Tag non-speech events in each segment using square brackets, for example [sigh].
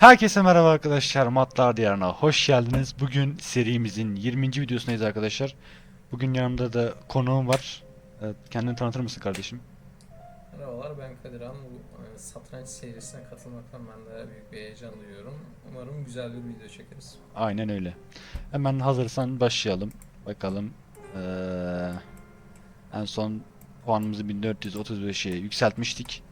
Herkese merhaba arkadaşlar. Matlar Diyarı'na hoş geldiniz. Bugün serimizin 20. videosundayız arkadaşlar. Bugün yanımda da konuğum var. Evet, kendini tanıtır mısın kardeşim? Merhabalar ben Kadir Han. Bu e, satranç serisine katılmaktan ben de büyük bir heyecan duyuyorum. Umarım güzel bir video çekeriz. Aynen öyle. Hemen hazırsan başlayalım. Bakalım. Ee, en son puanımızı 1435'e yükseltmiştik.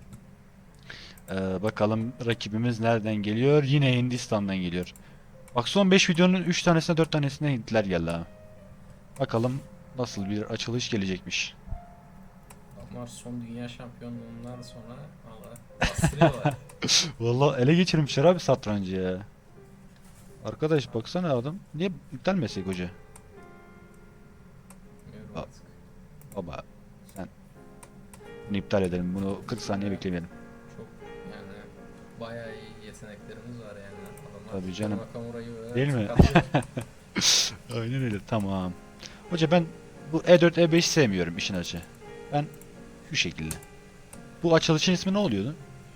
Ee, bakalım rakibimiz nereden geliyor? Yine Hindistan'dan geliyor. Bak son 5 videonun 3 tanesine 4 tanesine Hintliler geldi ha. Bakalım nasıl bir açılış gelecekmiş. Onlar son dünya şampiyonluğundan sonra valla bastırıyorlar. [laughs] Vallahi ele geçirmişler abi satrancı ya. Arkadaş baksana adam. Niye iptal mi etsek hoca? Baba sen bunu iptal edelim. Bunu 40 saniye beklemeyelim. Bayağı iyi yeteneklerimiz var yani. Adamlar Tabii canım. Nakamura'yı Değil mi? Aynen [laughs] öyle. Tamam. Hoca ben bu E E4 E5 sevmiyorum işin açı. Ben şu şekilde. Bu açılışın ismi ne oluyordu?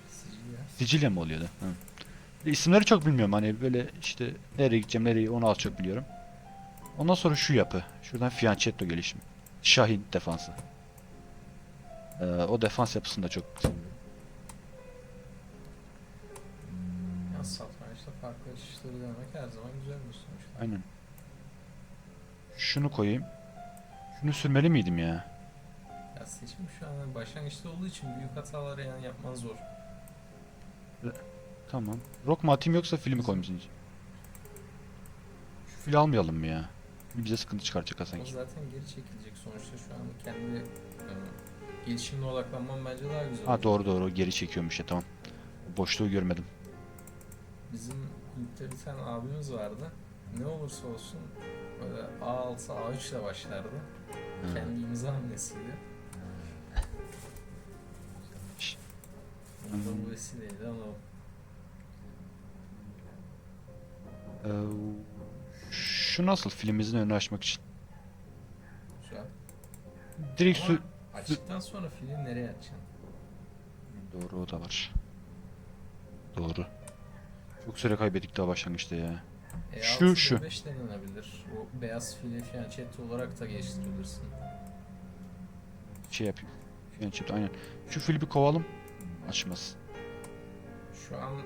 Sicilya. Sicilya mı oluyordu? Hı. İsimleri çok bilmiyorum hani böyle işte nereye gideceğim nereye onu az çok biliyorum. Ondan sonra şu yapı. Şuradan Fianchetto gelişim. Şahin defansı. Ee, o defans yapısını da çok seviyorum. Denemek her zaman güzel bir sonuç. Aynen. Şunu koyayım. Şunu sürmeli miydim ya? Ya seçim şu an başlangıçta olduğu için büyük hataları yani yapman zor. Tamam. Rock mu atayım yoksa filmi koyayım? Şu fili almayalım mı ya? Bize sıkıntı çıkaracak ha O sanki. zaten geri çekilecek sonuçta şu an kendi e, gelişimine odaklanman bence daha güzel. Ha olur. doğru doğru geri çekiyormuş ya tamam. Boşluğu görmedim. Bizim kulüpte bir tane abimiz vardı. Ne olursa olsun böyle A6 A3 ile başlardı. Ha. Kendi imza hamlesiydi. Şş. Onu da bu vesileyle alalım. Ee, şu nasıl filmimizin önünü açmak için? Güzel. Direkt su... Ama açtıktan sonra fili nereye açacaksın? Doğru o da var. Doğru. Çok süre kaybettik daha başlangıçta ya. E6 Şu, şu. B5 denenebilir. O beyaz fili fiyanchetto olarak da geliştirebilirsin. Şey yapayım. Fianchetto aynen. Şu fili bir kovalım. Açmaz. Şu an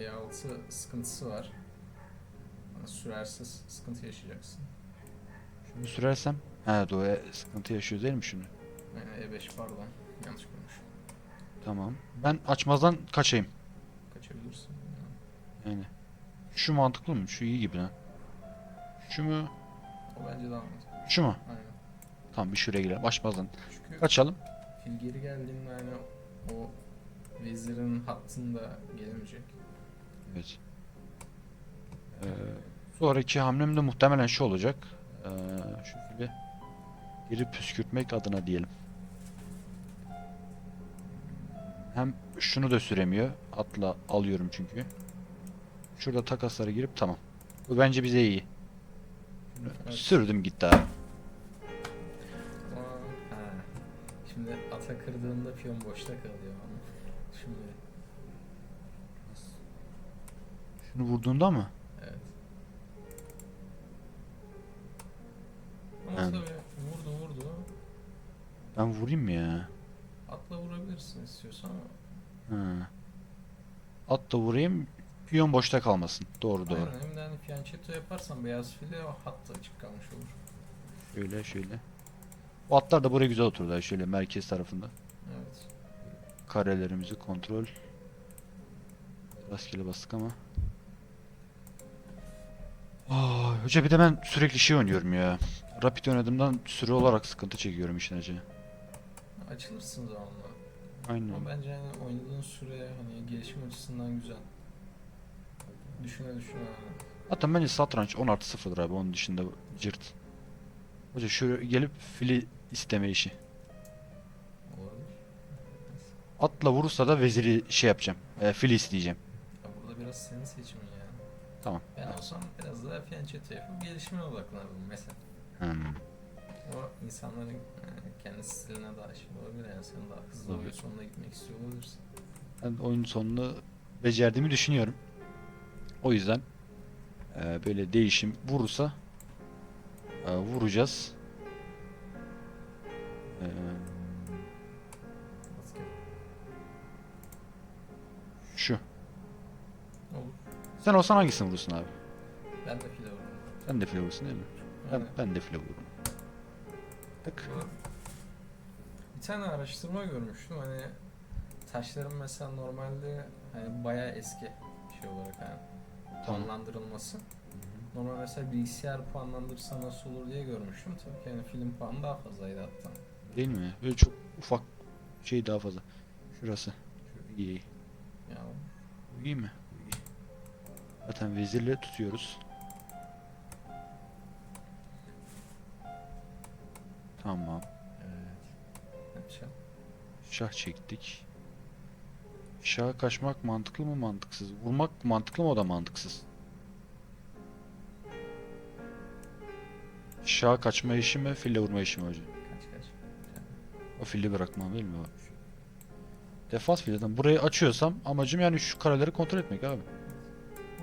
E6 sıkıntısı var. Ama sürersiz sıkıntı yaşayacaksın. Şunu sürersem. He doğru e, sıkıntı yaşıyor değil mi şunu? Yani E5 pardon. Yanlış konuştum. Tamam. Ben açmazdan kaçayım. Kaçabilirsin. Yani. Şu mantıklı mı? Şu iyi gibi lan. Şu mu? O bence daha mantıklı. Şu mu? Aynen. Tamam bir şuraya girelim. Açmazdan. Çünkü Kaçalım. fil geri geldiğinde hani o vezirin hattında gelemeyecek. Evet. Ee, sonraki hamlem de muhtemelen şu olacak. Ee, şu fili geri püskürtmek adına diyelim. Hem şunu da süremiyor. Atla alıyorum çünkü. Şurada takaslara girip tamam. Bu bence bize iyi. Evet. Sürdüm gitti abi. Ama ha. Şimdi ata kırdığında piyon boşta kalıyor ama. Şimdi Şunu vurduğunda mı? evet. Ama Yani. tabii vurdu vurdu. Ben vurayım mı ya? Atla vurabilirsin istiyorsan ama Ha. At da vurayım. Piyon boşta kalmasın. Doğru doğru. Aynen. Hem de hani fianchetto yaparsan beyaz fili o hatta açık kalmış olur. Şöyle şöyle. O atlar da buraya güzel oturdu. Şöyle merkez tarafında. Evet. Karelerimizi kontrol. Rastgele bastık ama. Aa, hoca bir de ben sürekli şey oynuyorum ya. Rapid oynadığımdan süre olarak sıkıntı çekiyorum işin acı. Açılırsın zamanla. Aynen. Ama bence hani oynadığın süre hani gelişim açısından güzel. Düşüne düşüne. Hatta bence satranç 10 artı 0'dır abi onun dışında cırt. Hoca şu gelip fili isteme işi. Atla vurursa da veziri şey yapacağım. E, fili isteyeceğim. Ya burada biraz senin seçimin ya. Tamam. Ben olsam biraz daha fianchetto yapıp gelişime odaklanırdım mesela. Hmm. O insanların e, kendi stiline daha şey olabilir yani sen daha hızlı oyun sonuna gitmek istiyor olabilirsin. Ben oyun sonunu becerdiğimi düşünüyorum. O yüzden e, böyle değişim vurursa e, vuracağız. E, şu. Olur. Sen olsan hangisini vurursun abi? Ben de file vururum. Sen de file vurursun değil mi? Ben, ben de file vururum. Tık. Bir tane araştırma görmüştüm hani taşların mesela normalde hani bayağı eski şey olarak hani Tamam. puanlandırılması. Normal mesela bilgisayar puanlandırsa nasıl olur diye görmüştüm. Tabii ki yani film puanı daha fazlaydı hatta. Değil mi? Böyle çok ufak şey daha fazla. Şurası. Şu iyi. Ya Bu iyi mi? Bu iyi. Zaten vezirle tutuyoruz. Tamam. evet. Şah çektik. Şaha kaçmak mantıklı mı mantıksız? Vurmak mantıklı mı o da mantıksız. Şaha kaçma işi mi fille vurma işi mi hocam? Kaç kaç. O fili bırakmam değil mi o? Defans fileden burayı açıyorsam amacım yani şu kareleri kontrol etmek abi.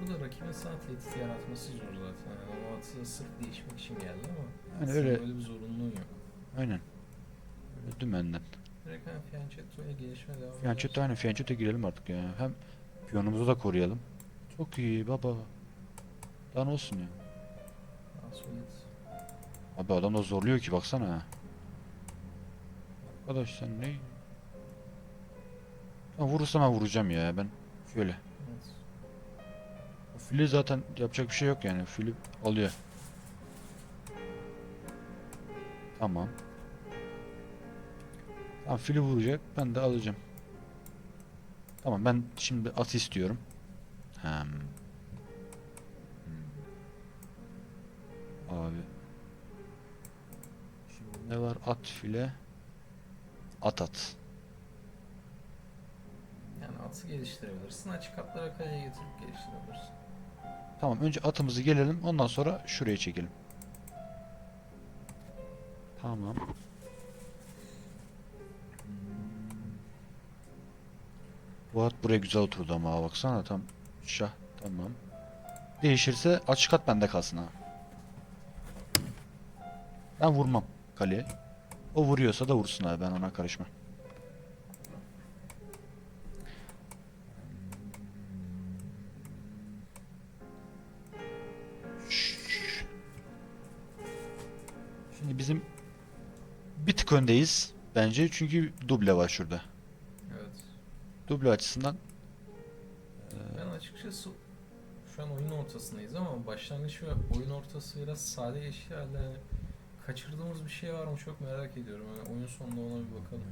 Burada rakibin sana tehdit yaratması zor zaten. Yani o atı sırf değişmek için geldi ama Yani öyle böyle bir zorunluluğun yok. aynen. Öyle dümenden. Direkt hani Fianchetto'ya gelişmeye devam Fianchetto aynen Fianchetto girelim artık ya. Hem piyonumuzu da koruyalım. Çok iyi baba. Ne olsun ya. Abi adam da zorluyor ki baksana. Arkadaş sen ne? Ha, vurursam ben vuracağım ya ben. Şöyle. Evet. Fili zaten yapacak bir şey yok yani. Fili alıyor. Tamam. Tamam fili vuracak. Ben de alacağım. Tamam ben şimdi at istiyorum. Hem. Hmm. Abi. Şimdi ne var? At file. At at. Yani atı geliştirebilirsin. Açık atlara kaleye getirip geliştirebilirsin. Tamam önce atımızı gelelim ondan sonra şuraya çekelim. Tamam. Bu at buraya güzel oturdu ama ha, baksana tam şah tamam. Değişirse açık at bende kalsın ha. Ben vurmam kaleye. O vuruyorsa da vursun abi ben ona karışmam. Şimdi bizim bir tık öndeyiz bence çünkü duble var şurada. Duble açısından Ben açıkçası şu an oyun ortasındayız ama başlangıç ve oyun ortası biraz sade geçti halde hani kaçırdığımız bir şey var mı çok merak ediyorum. Yani oyun sonunda ona bir bakalım.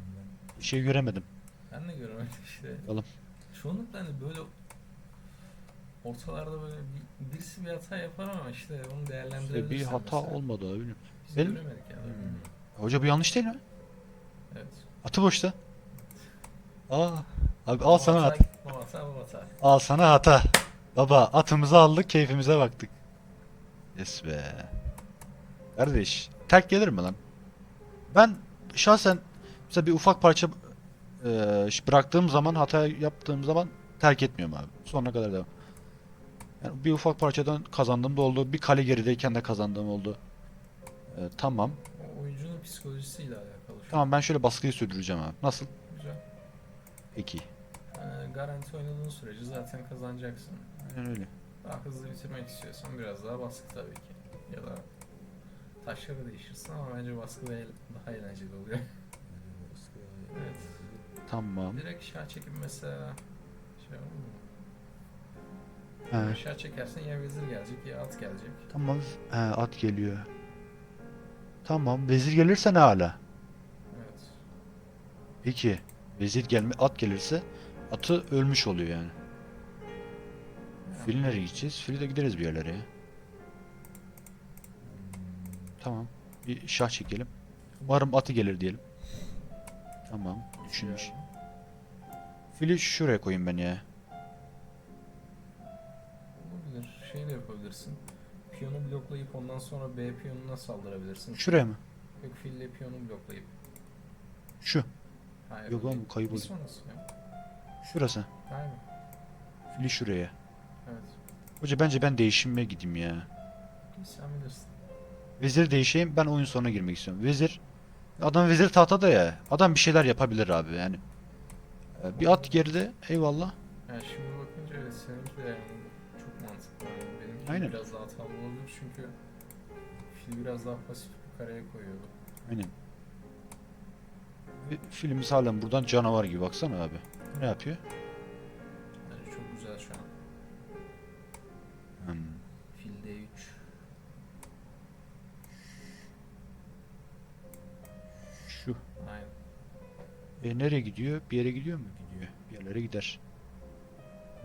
bir şey göremedim. Ben de göremedim işte. Bakalım. Çoğunlukla hani böyle ortalarda böyle bir, birisi bir hata yapar ama işte onu İşte değerlendirebilirsin. bir hata mesela. olmadı abi. bilmiyorum. Biz Benim- göremedik yani. Hoca bu yanlış değil mi? Evet. Atı boşta. Aa, abi al sana hata bu hata. Al sana hata. Baba atımızı aldık keyfimize baktık. Yes be. Kardeş terk gelir mi lan? Ben şahsen mesela bir ufak parça eee, bıraktığım zaman hata yaptığım zaman terk etmiyorum abi. Sonuna kadar devam. Yani bir ufak parçadan kazandığım da oldu. Bir kale gerideyken de kazandığım oldu. Eee, tamam. O oyuncunun psikolojisiyle alakalı. Tamam ben şöyle baskıyı sürdüreceğim abi. Nasıl? Güzel. Peki. Yani garanti oynadığın sürece zaten kazanacaksın. Aynen öyle. Daha hızlı bitirmek istiyorsan biraz daha baskı tabii ki. Ya da taşları değişirsin ama bence baskı daha, daha eğlenceli oluyor. evet. Tamam. Direkt şah çekip mesela şey olur mu? Şah çekersen ya vezir gelecek ya at gelecek. tamam. He, at geliyor. Tamam. Vezir gelirse ne hala? Evet. Peki. Vezir gelme at gelirse atı ölmüş oluyor yani. Fil nereye gideceğiz? Fili de gideriz bir yerlere ya. Tamam. Bir şah çekelim. Umarım atı gelir diyelim. Tamam. Düşünmüş. Fili şuraya koyayım ben ya. Olabilir. Şey de yapabilirsin. Piyonu bloklayıp ondan sonra B piyonuna saldırabilirsin. Şuraya mı? Yok fille piyonu bloklayıp. Şu. Hayır, Yok lan bu kayıp Bir sonrası ya. Şurası. Aynen. Fili şuraya. Evet. Hoca bence ben değişime gideyim ya. Sen bilirsin. Vezir değişeyim ben oyun sonuna girmek istiyorum. Vezir adam vezir tahtada ya. Adam bir şeyler yapabilir abi yani. Ee, Bir at geride eyvallah. Yani şimdi bakınca evet seninki de yani çok mantıklı. Yani benimki Aynen. biraz daha hatalı olabilir çünkü fil biraz daha pasif bir kareye koyuyordu. Aynen. Ve filmimiz halen buradan canavar gibi baksana abi. Ne yapıyor? Bence çok güzel şu an. Hmm. Fil D3. Şu. Aynen. E nereye gidiyor? Bir yere gidiyor mu? Gidiyor. Bir yerlere gider.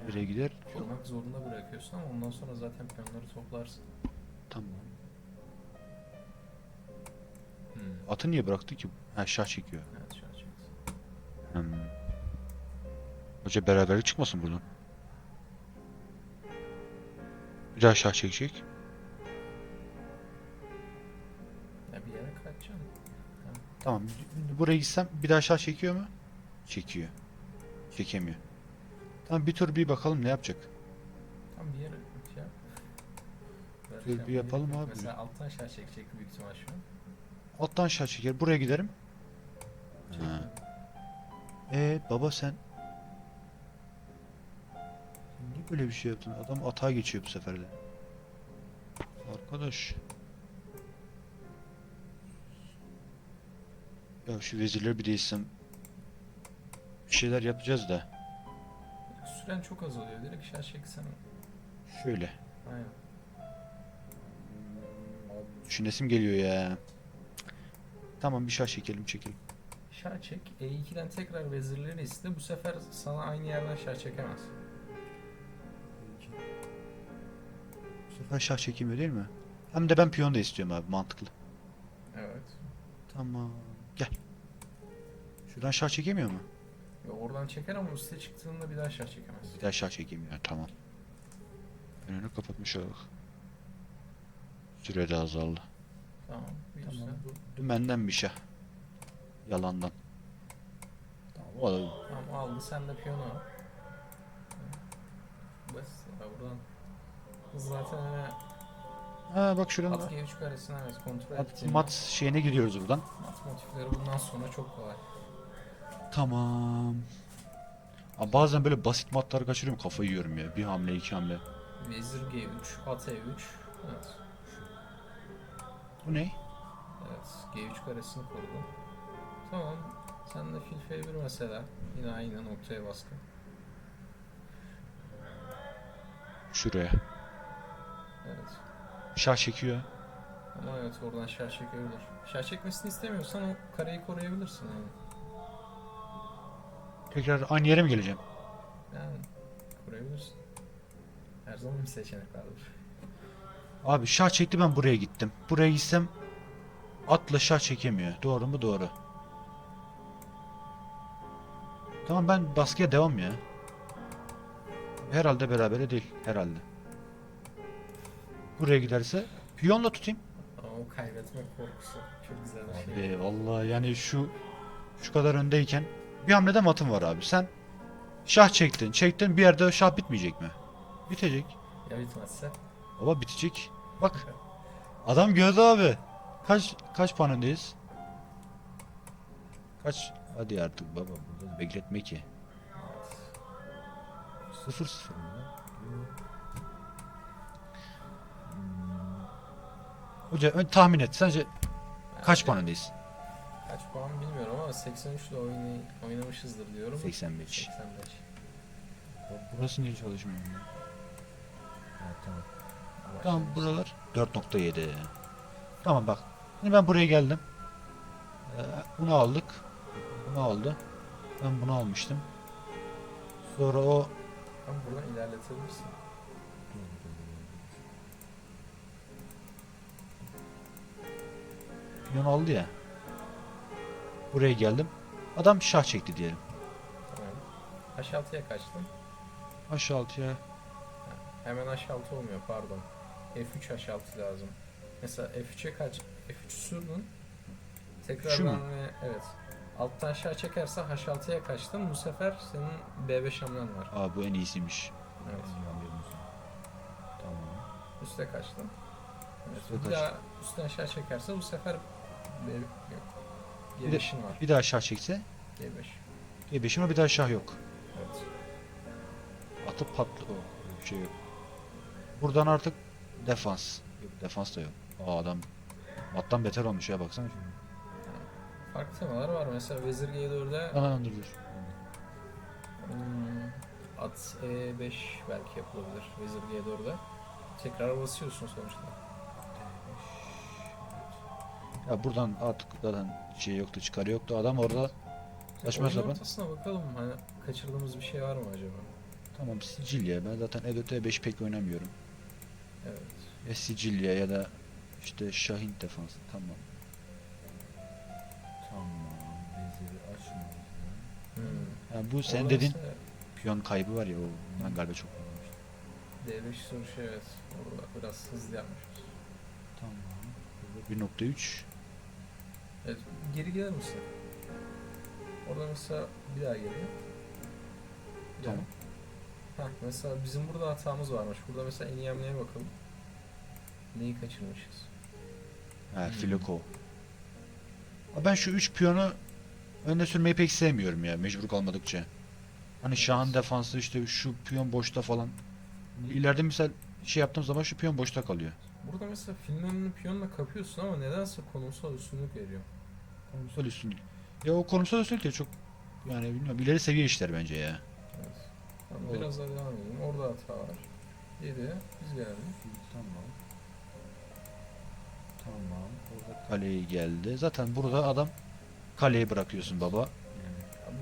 Nereye gider? Kurmak zorunda bırakıyorsun ama ondan sonra zaten piyonları toplarsın. Tamam. Hmm. Atı niye bıraktı ki? Ha şah çekiyor. Evet Hoca beraberlik çıkmasın buradan. Bir daha şah çekecek. Ya bir yere kaçacaksın. Tamam. Buraya gitsem bir daha şah çekiyor mu? Çekiyor. Çekemiyor. Tamam bir tur bir bakalım ne yapacak. Tam bir yere şey yap. Şey bir yap, yapalım abi. Mesela alttan aşağı çekecek büyük ihtimal şu an. Alttan şah çeker. Buraya giderim. Ha. E baba sen Niye böyle bir şey yaptın? Adam atağa geçiyor bu sefer de. Arkadaş. Ya şu vezirleri bir değişsem. Bir şeyler yapacağız da. Süren çok azalıyor. Direkt şah çeksene. Şöyle. Aynen. Düşünesim geliyor ya. Tamam bir şah çekelim çekelim. Şah çek. E2'den tekrar vezirleri iste. Bu sefer sana aynı yerden şah çekemez. Sefer şah çekilmiyor değil mi? Hem de ben piyon da istiyorum abi mantıklı. Evet. Tamam. Gel. Şuradan şah çekemiyor mu? Ya oradan çeker ama üste çıktığında bir daha şah çekemez. Bir daha şah çekemiyor. Tamam. Önünü kapatmış olduk. Süre de azaldı. Tamam. Bir Tamam. dümenden bir şah. Yalandan. Tamam o da Tamam aldı. Sen de piyonu al. Bas. Ya buradan. Zaten hani Ha bak şuradan at da. G3 karesini evet kontrol At, ettiğinde mat şeyine gidiyoruz buradan. mat motifleri bundan sonra çok kolay. Tamam. Ama bazen böyle basit matları kaçırıyorum kafayı yiyorum ya. Bir hamle iki hamle. Vezir G3, at E3. Evet. Bu ne? Evet. G3 karesini korudun. Tamam. Sen de fil F1 mesela. Yine aynı noktaya baskı. Şuraya. Şah çekiyor. Ama evet oradan şah çekebilir. Şah çekmesini istemiyorsan o kareyi koruyabilirsin yani. Tekrar aynı yere mi geleceğim? Yani koruyabilirsin. Her zaman bir seçenek vardır. Abi şah çekti ben buraya gittim. Buraya gitsem atla şah çekemiyor. Doğru mu? Doğru. Tamam ben baskıya devam ya. Herhalde berabere değil. Herhalde. Buraya giderse piyonla tutayım. Ama o kaybetme korkusu çok güzel bir şey. Abi vallahi yani şu şu kadar öndeyken bir hamlede matım var abi. Sen şah çektin. Çektin bir yerde şah bitmeyecek mi? Bitecek. Ya bitmezse? Baba bitecek. Bak. [laughs] Adam gördü abi. Kaç kaç puan öndeyiz? Kaç? Hadi artık baba burada bekletme ki. Sıfır sıfır mı? Hoca ön- tahmin et. Sence kaç puan öndeyiz? Kaç puan bilmiyorum ama 83 ile oynay oynamışızdır diyorum. 85. 85. Burası niye çalışmıyor? ya? Ha, tamam. Tamam buralar 4.7. Tamam bak. Şimdi ben buraya geldim. Ee, bunu aldık. Bunu aldı. Ben bunu almıştım. Sonra o Tam buradan ilerletebilirsin. Piyon aldı ya. Buraya geldim. Adam şah çekti diyelim. Tamam. H6'ya kaçtın. H6'ya Hemen H6 olmuyor pardon. F3 H6 lazım. Mesela F3'e kaç? F3 sürdün. Tekrar Şu mu? hamle- evet. Alttan aşağı çekerse H6'ya kaçtın. Bu sefer senin B5 hamlen var. Aa bu en iyisiymiş. Evet. üste kaçtı. Evet, Üste bir daha üstten aşağı çekerse bu sefer B yok. Bir de- G5'in var. Bir daha aşağı çekse G5. E5'in ama bir daha aşağı yok. Evet. Atıp patlı o öyle bir şey yok. Buradan artık defans. Yok defans da yok. Aa adam mattan beter olmuş ya baksana şuna. Farklı temalar var. Mesela Vezir G4'de Aa dur dur. hmm, at E5 belki yapılabilir Vezir G4'de. Tekrar basıyorsun sonuçta. Ya buradan artık zaten şey yoktu çıkarı yoktu. Adam orada saçma Oyun sapan. ortasına bakalım hani kaçırdığımız bir şey var mı acaba? Tamam Sicilya. Ben zaten E4 E5 pek oynamıyorum. Evet. Ya Sicilya ya da işte Şahin defansı. Tamam. Tamam. Veziri açmıyoruz. Hmm. Yani bu sen Orada dedin mesela piyon kaybı var ya o ben galiba çok oynamıştım. D5 soru şey evet. Orada biraz hızlı yapmışız. Tamam. Burada 1.3 Evet, geri gelir misin? Orada mesela bir daha daha. Tamam. Heh, mesela bizim burada hatamız varmış. Burada mesela en iyi hamleye bakalım. Neyi kaçırmışız? Ha, Hmm. Filoko. Ben şu 3 piyonu önde sürmeyi pek sevmiyorum ya mecbur kalmadıkça. Hani Şah'ın Evet. defansı işte şu piyon boşta falan. İleride misal şey yaptığım zaman şu piyon boşta kalıyor. Burada mesela önünü piyonla kapıyorsun ama nedense konumsal üstünlük veriyor. Konumsal üstünlük. Ya o konumsal üstünlük de çok yani bilmiyorum ileri seviye işler bence ya. Evet. Tamam, Olur. biraz daha devam edelim. Orada hata var. 7. Biz gelelim. Tamam. Tamam. Orada kaleyi geldi. Zaten burada adam kaleyi bırakıyorsun baba. Ya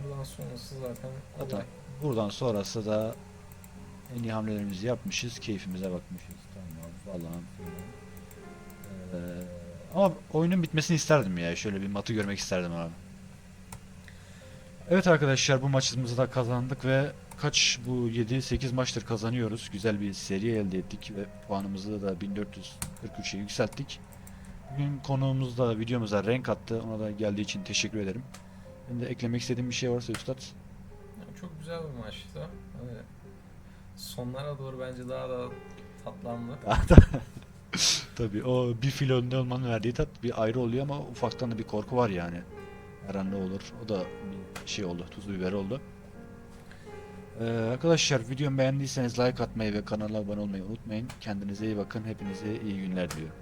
buradan sonrası zaten Zaten kolay. buradan sonrası da en iyi hamlelerimizi yapmışız. Keyfimize bakmışız. Falan. Ee, ama oyunun bitmesini isterdim ya. Şöyle bir matı görmek isterdim abi. Evet arkadaşlar bu maçımızı da kazandık ve kaç bu 7-8 maçtır kazanıyoruz. Güzel bir seri elde ettik ve puanımızı da 1443'e yükselttik. Bugün konuğumuz da videomuza renk attı. Ona da geldiği için teşekkür ederim. Benim de eklemek istediğim bir şey varsa üstad. Çok güzel bir maçtı. Hani sonlara doğru bence daha da tatlandı. [laughs] Tabii o bir fil önde olmanın verdiği tat bir ayrı oluyor ama ufaktan da bir korku var yani. Her an ne olur. O da bir şey oldu. Tuzlu biber oldu. Ee, arkadaşlar videomu beğendiyseniz like atmayı ve kanala abone olmayı unutmayın. Kendinize iyi bakın. Hepinize iyi günler diliyorum.